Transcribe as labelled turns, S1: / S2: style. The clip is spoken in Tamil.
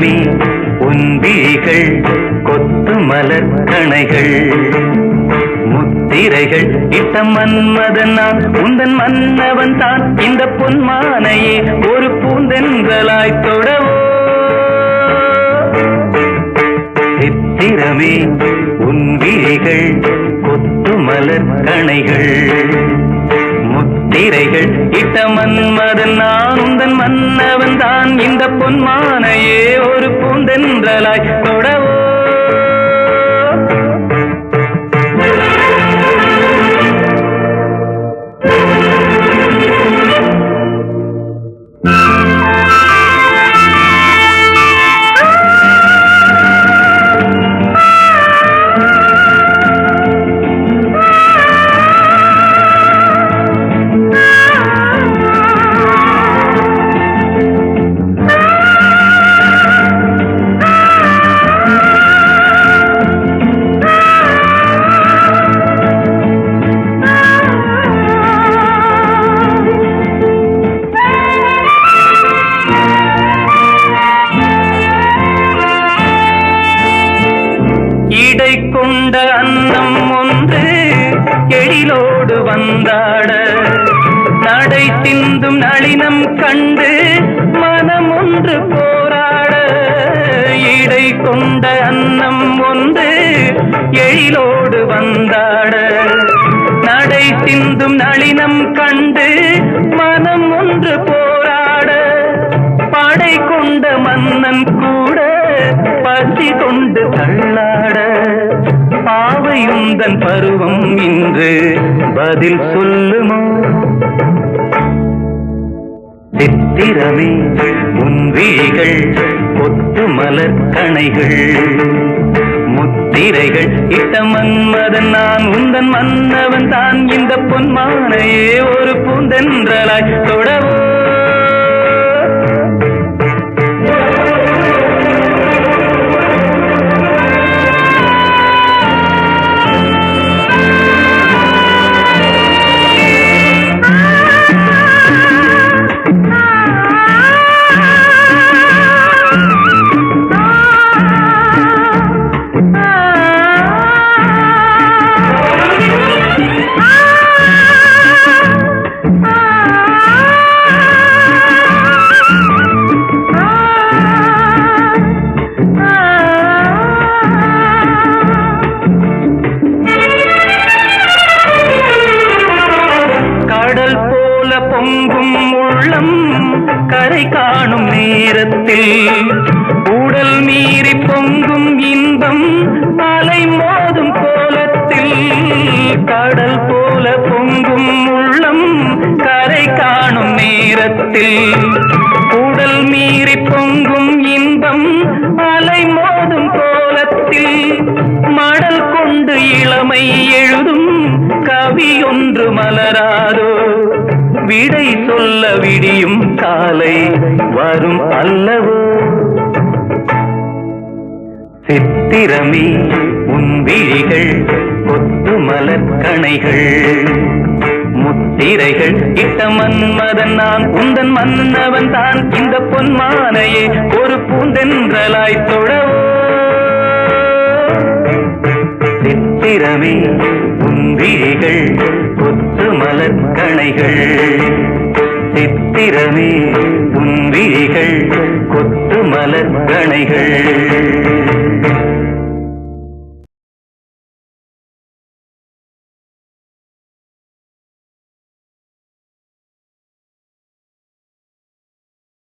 S1: மனைவி உன்விழிகள் கொத்து மலர்கணைகள் முத்திரைகள் இட்ட மன்மதன் நான் உந்தன் மன்னவன் தான் இந்த பொன்மானையே ஒரு பூந்தென்றலாய் தொடவோ. சித்திரமே உன் கொத்து மலர்கணைகள் கணைகள் இட்ட மன்மதன் நான் உந்தன் மன்னவன் தான். இந்த பொன்மானையே ஒரு பூந்தென்றலாய் தொடவும் வந்தாட. நடை திந்தும் நளினம் கண்டு மனம் ஒன்று போராட. இடை கொண்ட அன்னம் ஒன்று எழிலோடு வந்தாட. நடை திந்தும் நளினம் கண்டு மனம் ஒன்று போராட. படை கொண்ட மன்னன் கூட பசி கொண்டு தள்ளாட. பாவையுந்தன் பருவம் இன்று பதில் சொல்லுமோ? சித்திரமே உன் விழிகள் கொத்து மலர் கணைகள். முத்திரைகள் இட்ட மன்மதன் நான் உந்தன் மன்னவன் தான். இந்த பொன்மானையே ஒரு பூந்தென்றலாய் தொடவும் கடல் போல பொங்கும் உள்ளம் கரை காணும் நேரத்தில். உடல் மீறி பொங்கும் இன்பம் அலை மோதும் கோலத்தில். கடல் போல பொங்கும் உள்ளம் கரை காணும் நேரத்தில். உடல் மீறி பொங்கும் இன்பம் அலை மோதும் கோலத்தில். மடல் கொண்டு இளமை கவி ஒன்று மலராதோ. விடை சொல்ல விடியும் காலை வரும் அல்லவோ. சித்திரமே உன்விழிகள் கொத்து மலர்கணைகள் முத்திரைகள் இட்ட மன்மதன் நான் உந்தன் மன்னவன் தான். இந்த பொன்மானையே ஒரு பூந்தென்றலாய் தொடவோ சித்திரமே குந்திரிகள் புத்து மலர்கணைகள். சித்திரமே குந்திரிகள் கொத்து மலர்கணைகள்.